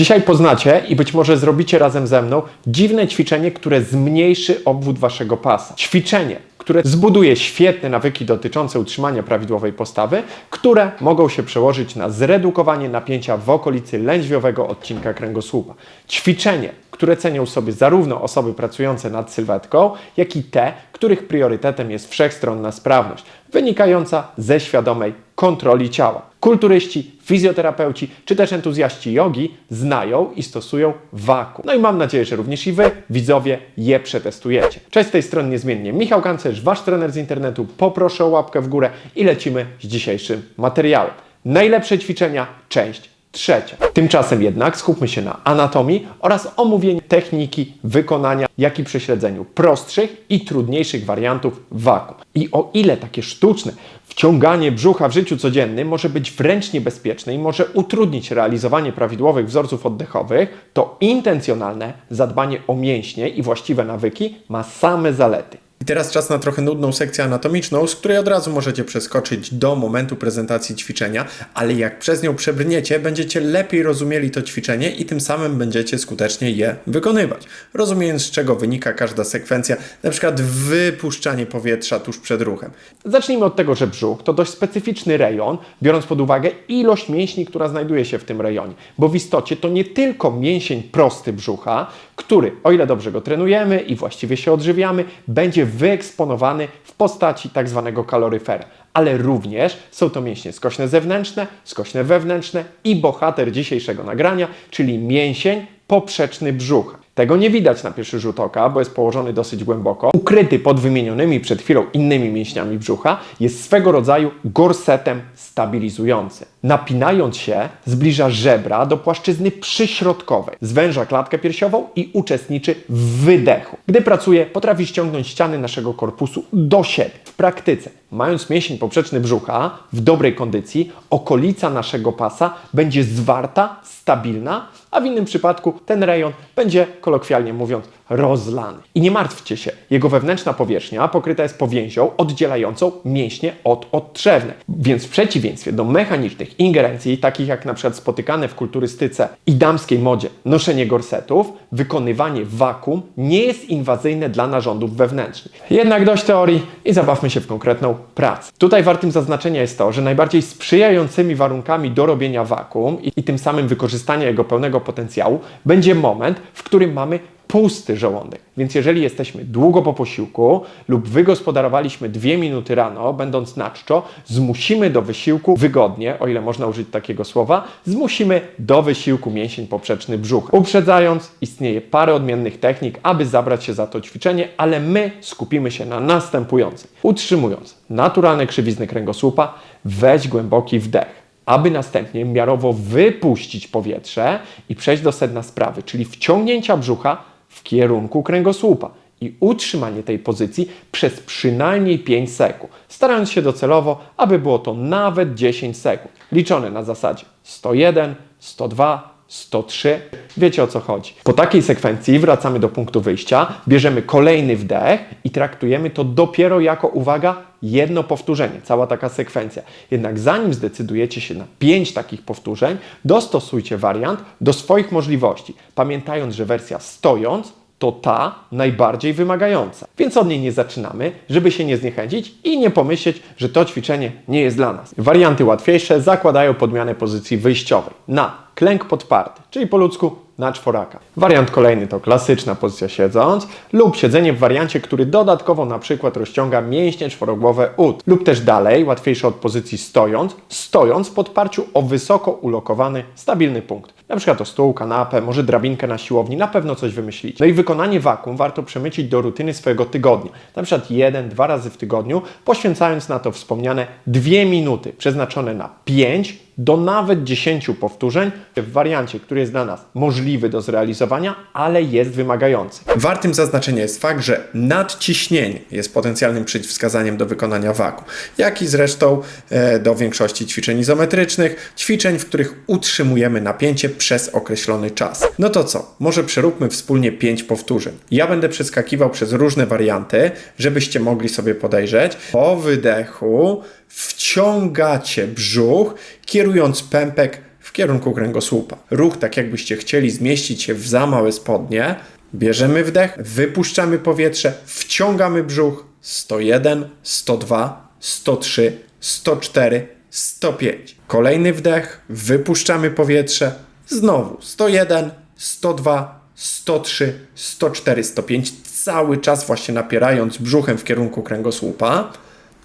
Dzisiaj poznacie i być może zrobicie razem ze mną dziwne ćwiczenie, które zmniejszy obwód waszego pasa. Ćwiczenie, które zbuduje świetne nawyki dotyczące utrzymania prawidłowej postawy, które mogą się przełożyć na zredukowanie napięcia w okolicy lędźwiowego odcinka kręgosłupa. Ćwiczenie, które cenią sobie zarówno osoby pracujące nad sylwetką, jak i te, których priorytetem jest wszechstronna sprawność, wynikająca ze świadomej kontroli ciała. Kulturyści, fizjoterapeuci czy też entuzjaści jogi znają i stosują wakum. No i mam nadzieję, że również i Wy, widzowie, je przetestujecie. Cześć z tej strony niezmiennie Michał Kancerz, Wasz trener z internetu. Poproszę o łapkę w górę i lecimy z dzisiejszym materiałem. Najlepsze ćwiczenia, część trzecia. Tymczasem jednak skupmy się na anatomii oraz omówieniu techniki wykonania, jak i prześledzeniu prostszych i trudniejszych wariantów wakum. I o ile takie sztuczne wciąganie brzucha w życiu codziennym może być wręcz niebezpieczne i może utrudnić realizowanie prawidłowych wzorców oddechowych, to intencjonalne zadbanie o mięśnie i właściwe nawyki ma same zalety. I teraz czas na trochę nudną sekcję anatomiczną, z której od razu możecie przeskoczyć do momentu prezentacji ćwiczenia, ale jak przez nią przebrniecie, będziecie lepiej rozumieli to ćwiczenie i tym samym będziecie skutecznie je wykonywać. Rozumiejąc, z czego wynika każda sekwencja, na przykład wypuszczanie powietrza tuż przed ruchem. Zacznijmy od tego, że brzuch to dość specyficzny rejon, biorąc pod uwagę ilość mięśni, która znajduje się w tym rejonie. Bo w istocie to nie tylko mięsień prosty brzucha, który, o ile dobrze go trenujemy i właściwie się odżywiamy, będzie wyeksponowany w postaci tak zwanego kaloryfera. Ale również są to mięśnie skośne zewnętrzne, skośne wewnętrzne i bohater dzisiejszego nagrania, czyli mięsień poprzeczny brzucha. Tego nie widać na pierwszy rzut oka, bo jest położony dosyć głęboko. Ukryty pod wymienionymi przed chwilą innymi mięśniami brzucha, jest swego rodzaju gorsetem stabilizującym. Napinając się, zbliża żebra do płaszczyzny przyśrodkowej, zwęża klatkę piersiową i uczestniczy w wydechu. Gdy pracuje, potrafi ściągnąć ściany naszego korpusu do siebie. W praktyce, mając mięsień poprzeczny brzucha w dobrej kondycji, okolica naszego pasa będzie zwarta, stabilna, a w innym przypadku ten rejon będzie, kolokwialnie mówiąc, rozlany. I nie martwcie się, jego wewnętrzna powierzchnia pokryta jest powięzią oddzielającą mięśnie od odtrzewne. Więc w przeciwieństwie do mechanicznych ingerencji, takich jak na przykład spotykane w kulturystyce i damskiej modzie noszenie gorsetów, wykonywanie wakum nie jest inwazyjne dla narządów wewnętrznych. Jednak dość teorii i zabawmy się w konkretną pracę. Tutaj wartym zaznaczenia jest to, że najbardziej sprzyjającymi warunkami do robienia wakum i, i tym samym wykorzystania jego pełnego potencjału będzie moment, w którym mamy pusty żołądek. Więc jeżeli jesteśmy długo po posiłku lub wygospodarowaliśmy dwie minuty rano, będąc na czczo, zmusimy do wysiłku wygodnie, o ile można użyć takiego słowa, zmusimy do wysiłku mięsień poprzeczny brzucha. Uprzedzając, istnieje parę odmiennych technik, aby zabrać się za to ćwiczenie, ale my skupimy się na następującym. Utrzymując naturalne krzywizny kręgosłupa, weź głęboki wdech aby następnie miarowo wypuścić powietrze i przejść do sedna sprawy, czyli wciągnięcia brzucha w kierunku kręgosłupa i utrzymanie tej pozycji przez przynajmniej 5 sekund, starając się docelowo, aby było to nawet 10 sekund, liczone na zasadzie 101, 102, 103. Wiecie o co chodzi. Po takiej sekwencji wracamy do punktu wyjścia, bierzemy kolejny wdech i traktujemy to dopiero jako, uwaga, jedno powtórzenie, cała taka sekwencja. Jednak zanim zdecydujecie się na pięć takich powtórzeń, dostosujcie wariant do swoich możliwości, pamiętając, że wersja stojąc to ta najbardziej wymagająca. Więc od niej nie zaczynamy, żeby się nie zniechęcić i nie pomyśleć, że to ćwiczenie nie jest dla nas. Warianty łatwiejsze zakładają podmianę pozycji wyjściowej na klęk podparty, czyli po ludzku na czworaka. Wariant kolejny to klasyczna pozycja siedząc lub siedzenie w wariancie, który dodatkowo na przykład rozciąga mięśnie czworogłowe ud lub też dalej, łatwiejsze od pozycji stojąc, stojąc w podparciu o wysoko ulokowany, stabilny punkt. Na przykład o stół, kanapę, może drabinkę na siłowni, na pewno coś wymyślić. No i wykonanie wakum warto przemycić do rutyny swojego tygodnia. Na przykład jeden, dwa razy w tygodniu, poświęcając na to wspomniane dwie minuty przeznaczone na pięć do nawet 10 powtórzeń w wariancie, który jest dla nas możliwy do zrealizowania, ale jest wymagający. Wartym zaznaczenia jest fakt, że nadciśnienie jest potencjalnym przeciwwskazaniem do wykonania waku, jak i zresztą e, do większości ćwiczeń izometrycznych, ćwiczeń, w których utrzymujemy napięcie przez określony czas. No to co? Może przeróbmy wspólnie 5 powtórzeń. Ja będę przeskakiwał przez różne warianty, żebyście mogli sobie podejrzeć. Po wydechu wciągacie brzuch, kierując pępek w kierunku kręgosłupa. Ruch, tak jakbyście chcieli zmieścić się w za małe spodnie. Bierzemy wdech, wypuszczamy powietrze, wciągamy brzuch. 101, 102, 103, 104, 105. Kolejny wdech, wypuszczamy powietrze. Znowu 101, 102, 103, 104, 105. Cały czas właśnie napierając brzuchem w kierunku kręgosłupa.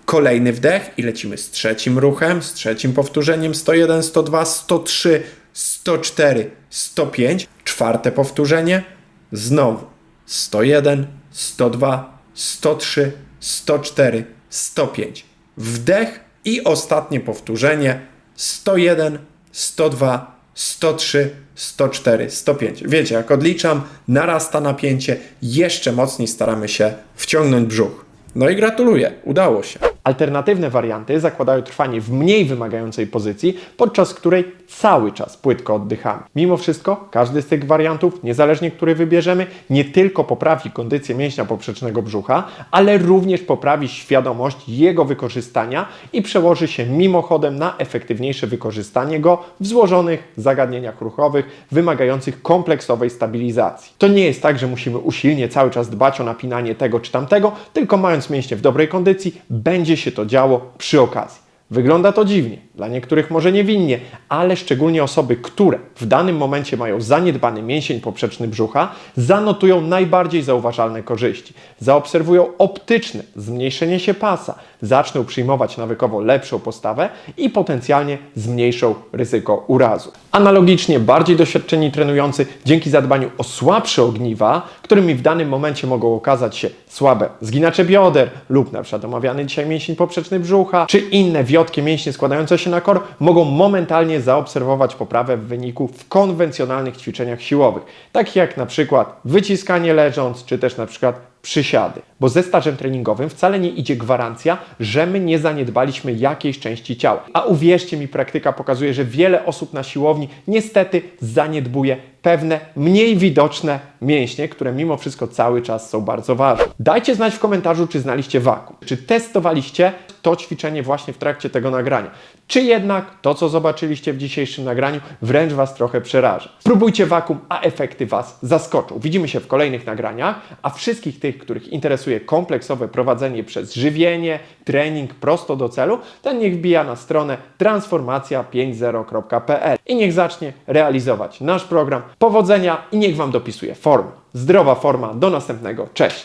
Kolejny wdech i lecimy z trzecim ruchem, z trzecim powtórzeniem 101, 102, 103, 104, 105. Czwarte powtórzenie. Znowu 101, 102, 103, 104, 105. Wdech i ostatnie powtórzenie 101, 102, 103, 104, 105. Wiecie, jak odliczam, narasta napięcie, jeszcze mocniej staramy się wciągnąć brzuch. No i gratuluję, udało się. Alternatywne warianty zakładają trwanie w mniej wymagającej pozycji, podczas której cały czas płytko oddychamy. Mimo wszystko, każdy z tych wariantów, niezależnie który wybierzemy, nie tylko poprawi kondycję mięśnia poprzecznego brzucha, ale również poprawi świadomość jego wykorzystania i przełoży się mimochodem na efektywniejsze wykorzystanie go w złożonych zagadnieniach ruchowych wymagających kompleksowej stabilizacji. To nie jest tak, że musimy usilnie cały czas dbać o napinanie tego czy tamtego, tylko mając mięśnie w dobrej kondycji, będzie się to działo przy okazji. Wygląda to dziwnie, dla niektórych może niewinnie, ale szczególnie osoby, które w danym momencie mają zaniedbany mięsień poprzeczny brzucha, zanotują najbardziej zauważalne korzyści. Zaobserwują optyczne zmniejszenie się pasa, zaczną przyjmować nawykowo lepszą postawę i potencjalnie zmniejszą ryzyko urazu. Analogicznie bardziej doświadczeni trenujący dzięki zadbaniu o słabsze ogniwa, którymi w danym momencie mogą okazać się słabe zginacze bioder lub na przykład omawiany dzisiaj mięsień poprzeczny brzucha, czy inne wiotkie mięśnie składające się na kor, mogą momentalnie zaobserwować poprawę w wyniku w konwencjonalnych ćwiczeniach siłowych, takich jak na przykład wyciskanie leżąc, czy też na przykład przysiady. Bo ze stażem treningowym wcale nie idzie gwarancja, że my nie zaniedbaliśmy jakiejś części ciała. A uwierzcie mi, praktyka pokazuje, że wiele osób na siłowni niestety zaniedbuje pewne mniej widoczne mięśnie, które mimo wszystko cały czas są bardzo ważne. Dajcie znać w komentarzu, czy znaliście wakum. Czy testowaliście to ćwiczenie właśnie w trakcie tego nagrania? Czy jednak to, co zobaczyliście w dzisiejszym nagraniu, wręcz Was trochę przeraża? Spróbujcie wakum, a efekty Was zaskoczą. Widzimy się w kolejnych nagraniach, a wszystkich tych, których interesuje kompleksowe prowadzenie przez żywienie, trening prosto do celu, ten niech wbija na stronę transformacja50.pl i niech zacznie realizować nasz program. Powodzenia i niech Wam dopisuje forma. Zdrowa forma. Do następnego. Cześć!